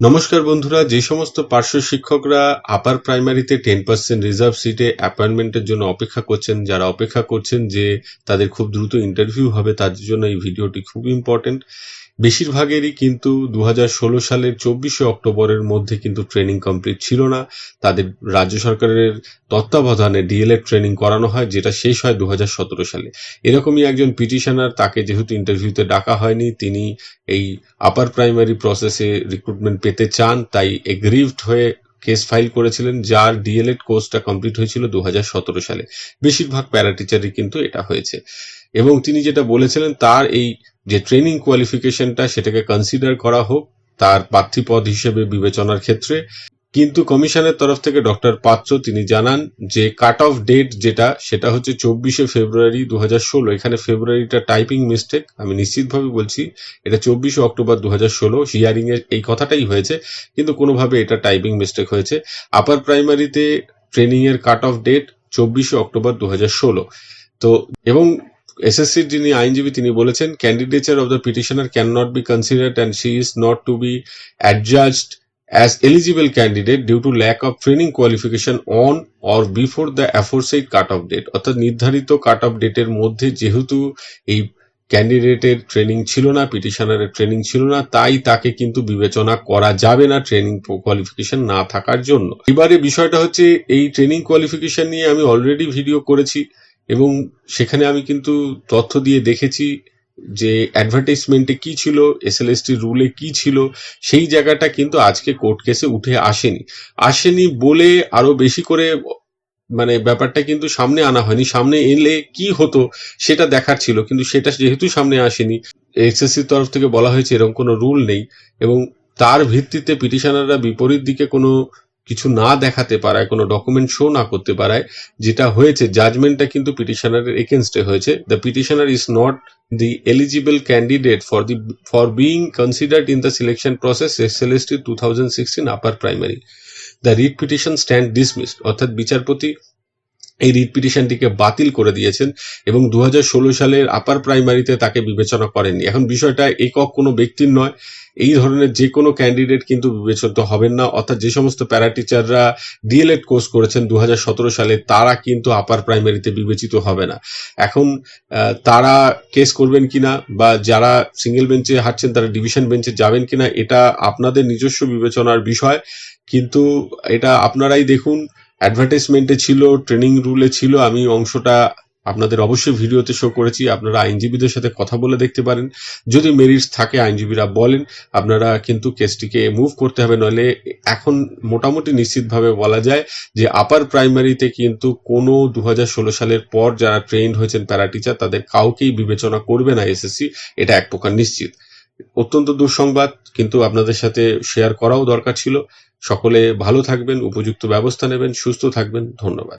নমস্কার বন্ধুরা, যে সমস্ত পার্শ্ব শিক্ষকরা আপার প্রাইমারিতে টেন পার্সেন্ট রিজার্ভ সিটে অ্যাপয়েন্টমেন্টের জন্য অপেক্ষা করছেন, যারা অপেক্ষা করছেন যে তাদের খুব দ্রুত ইন্টারভিউ হবে, তাদের জন্য এই ভিডিওটি খুব ইম্পর্টেন্ট বেশিরভাগেরই কিন্তু দু হাজার ষোলো সালের চব্বিশে অক্টোবরের মধ্যে কিন্তু ট্রেনিং কমপ্লিট ছিল না। তাদের রাজ্য সরকারের তত্ত্বাবধানে ডিএলএড ট্রেনিং করানো হয়, যেটা শেষ হয় দু হাজার সতেরো সালে। এরকমই একজন পিটিশনার, তাকে যেহেতু ইন্টারভিউতে ডাকা হয়নি, তিনি এই আপার প্রাইমারি প্রসেসে রিক্রুটমেন্ট পেতে চান, তাই এগ্রিভড হয়ে কেস ফাইল করেছিলেন, যার ডিএলএড কোর্সটা কমপ্লিট হয়েছিল দু হাজার সতেরো সালে। বেশিরভাগ প্যারা টিচারই কিন্তু এটা হয়েছে। এবং তিনি যেটা বলেছিলেন, তার এই যে ট্রেনিং কোয়ালিফিকেশনটা সেটাকে কনসিডার করা হোক, তার প্রার্থীপদ হিসেবে বিবেচনার ক্ষেত্রে। কিন্তু কমিশনের তরফ থেকে ডক্টর পাত্র তিনি জানান যে কাট অফ ডেট যেটা, সেটা হচ্ছে চব্বিশে ফেব্রুয়ারি দু হাজার ষোলো। এখানে ফেব্রুয়ারিটা টাইপিং মিস্টেক আমি নিশ্চিতভাবে বলছি, এটা চব্বিশে অক্টোবর দু হাজার ষোলো। হিয়ারিং এ এই কথাটাই হয়েছে, কিন্তু কোনোভাবে এটা টাইপিং মিস্টেক হয়েছে। আপার প্রাইমারিতে ট্রেনিং এর কাট অফ ডেট চব্বিশে অক্টোবর দু হাজার ষোলো। তো, এবং এসএসসির যিনি আইনজীবী, তিনি বলেছেন candidature of the petitioner can not be considered and she is not to be adjust as eligible candidate due to lack of training qualification on or before the aforesaid cut-off date. অর্থাৎ নির্ধারিত cut off ডেটের মধ্যে যেহেতু এই ক্যান্ডিডেটের training ছিল না পিটিশনারের training ছিল না, তাই তাকে কিন্তু বিবেচনা করা যাবে না ট্রেনিং কোয়ালিফিকেশন না থাকার জন্য। এবারে বিষয়টা হচ্ছে, এই ট্রেনিং কোয়ালিফিকেশন নিয়ে আমি অলরেডি ভিডিও করেছি। এবং সেখানে আমি কিন্তু তথ্য দিয়ে দেখেছি যে অ্যাডভার্টাইজমেন্টে কি ছিল এসএলএসটি রুলে কি ছিল, সেই জায়গাটা কিন্তু আজকে কোর্ট কেসে উঠে আসেনি। আসেনি বলে আরও বেশি করে মানে ব্যাপারটা কিন্তু সামনে আনা হয়নি। সামনে এলে কি হতো সেটা দেখার ছিল, কিন্তু সেটা যেহেতু সামনে আসেনি এসএসসির তরফ থেকে বলা হয়েছে এরকম কোনো রুল নেই এবং তার ভিত্তিতে পিটিশনাররা বিপরীত দিকে কোনো কিছু না দেখাতে পারায়, কোনো ডকুমেন্ট শো না করতে পারায়, যেটা হয়েছে জাজমেন্টটা কিন্তু পিটিশনারের এগেনস্টে হয়েছে। The petitioner is not the eligible candidate for the for being considered in the selection process SLST two thousand sixteen upper primary the writ petition stand dismissed অর্থাৎ বিচারপতি এই রিট পিটিশনটিকে বাতিল করে দিয়েছেন এবং দু হাজার ষোলো সালের আপার প্রাইমারিতে তাকে বিবেচনা করেননি। এখন বিষয়টা একক কোনো ব্যক্তির নয়। এই ধরনের যে কোনো ক্যান্ডিডেট কিন্তু বিবেচিত হবেন না। অর্থাৎ যে সমস্ত প্যারা টিচাররা ডিএলএড কোর্স করেছেন দু হাজার সতেরো সালে, তারা কিন্তু আপার প্রাইমারিতে বিবেচিত হবে না। এখন তারা কেস করবেন কিনা বা যারা সিঙ্গেল বেঞ্চে হাঁটছেন, তারা ডিভিশন বেঞ্চে যাবেন কিনা, এটা আপনাদের নিজস্ব বিবেচনার বিষয়। কিন্তু এটা আপনারাই দেখুন। অ্যাডভার্টাইজমেন্টে ছিল ট্রেনিং রুলে ছিল, আমি অংশটা আপনাদের অবশ্যই ভিডিওতে শো করেছি, আপনারা আইনজীবীদের সাথে কথা বলে দেখতে পারেন। যদি মেরিটস থাকে, আইনজীবীরা বলেন, আপনারা কিন্তু কেসটিকে মুভ করতে হবে, নইলে এখন মোটামুটি নিশ্চিতভাবে বলা যায় যে আপার প্রাইমারিতে কিন্তু কোনো দু হাজার ষোলো সালের পর যারা ট্রেন্ড হয়েছেন প্যারা টিচার তাদের কাউকেই বিবেচনা করবে না এসএসসি, এটা এক প্রকার নিশ্চিত। অত্যন্ত দুঃসংবাদ, কিন্তু আপনাদের সাথে শেয়ার করাও দরকার ছিল। সকলে ভালো থাকবেন উপযুক্ত ব্যবস্থা নেবেন সুস্থ থাকবেন। ধন্যবাদ।